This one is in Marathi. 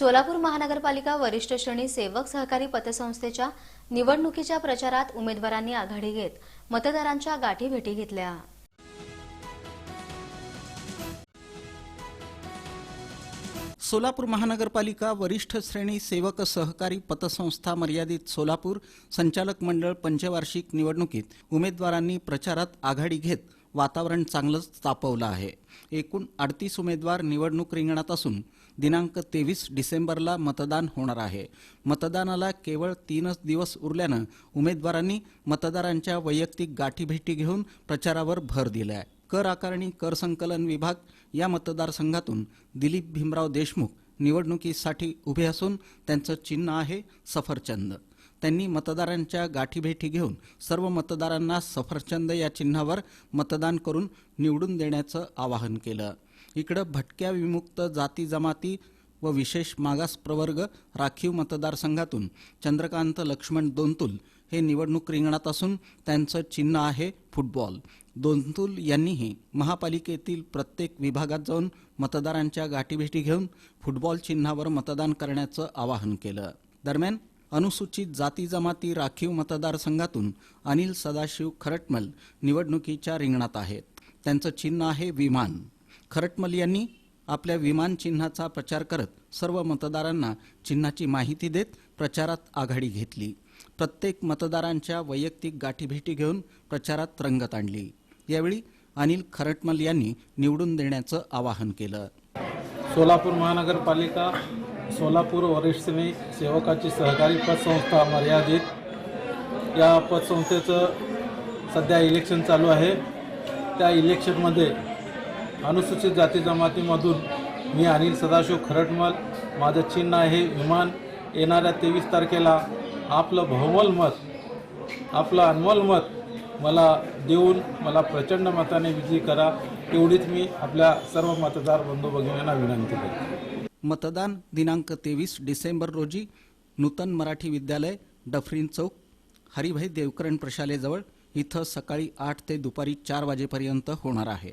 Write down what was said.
सोलापूर महानगरपालिका वरिष्ठ श्रेणी सेवक सहकारी पतसंस्थेच्या निवडणुकीच्या प्रचारात उमेदवारांनी आघाडी घेत मतदारांच्या गाठी भेटी घेतल्या. सोलापूर महानगरपालिका वरिष्ठ श्रेणी सेवक सहकारी पतसंस्था मर्यादित सोलापूर संचालक मंडळ पंचवार्षिक निवडणुकीत उमेदवारांनी प्रचारात आघाडी घेत वातावरण चांगलंच तापवलं आहे. एकूण अडतीस उमेदवार निवडणूक रिंगणात असून दिनांक तेवीस डिसेंबरला मतदान होणार आहे. मतदानाला केवळ तीनच दिवस उरल्यानं उमेदवारांनी मतदारांच्या वैयक्तिक गाठीभेटी घेऊन प्रचारावर भर दिला आहे कर आकारणी कर संकलन विभाग या मतदारसंघातून दिलीप भीमराव देशमुख निवडणुकीसाठी उभे असून त्यांचं चिन्ह आहे सफरचंद. त्यांनी मतदारांच्या गाठीभेटी घेऊन सर्व मतदारांना सफरचंद या चिन्हावर मतदान करून निवडून देण्याचं आवाहन केलं. इकडं भटक्या विमुक्त जाती जमाती व विशेष मागास प्रवर्ग राखीव मतदारसंघातून चंद्रकांत लक्ष्मण दोंतुल हे निवडणूक रिंगणात असून त्यांचं चिन्ह आहे फुटबॉल. दोंतुल यांनीही महापालिकेतील प्रत्येक विभागात जाऊन मतदारांच्या गाठीभेटी घेऊन फुटबॉल चिन्हावर मतदान करण्याचं आवाहन केलं. दरम्यान अनुसूचित जाती जमाती राखीव मतदारसंघातून अनिल सदाशिव खरटमल निवडणुकीच्या रिंगणात आहेत. त्यांचं चिन्ह आहे विमान. खरटमल यांनी आपल्या विमान चिन्हाचा प्रचार करत सर्व मतदारांना चिन्हाची माहिती देत प्रचारात आघाडी घेतली. प्रत्येक मतदारांच्या वैयक्तिक गाठीभेटी घेऊन प्रचारात रंगत आणली. यावेळी अनिल खरटमल यांनी निवडून देण्याचं आवाहन केलं. सोलापूर महानगरपालिका सोलापूर वरिष्ठनी सेवकाची सहकारी पतसंस्था मर्यादित. या पतसंस्थेचं सध्या इलेक्शन चालू आहे. त्या इलेक्शनमध्ये अनुसूचित जाती जमातीमधून मी अनिल सदाशिव खरटमल माझं चिन्ह आहे विमान. येणाऱ्या तेवीस तारखेला आपलं बहुमल मत आपलं अनमोल मत मला देऊन मला प्रचंड मताने विजयी करा. एवढीच मी आपल्या सर्व मतदार बंधू भगिनींना विनंती करतो. मतदान दिनांक तेवीस डिसेंबर रोजी नूतन मराठी विद्यालय डफरीन चौक हरिभाई देवकरण प्रशालेजवळ इथं सकाळी आठ ते दुपारी चार वाजेपर्यंत होणार आहे.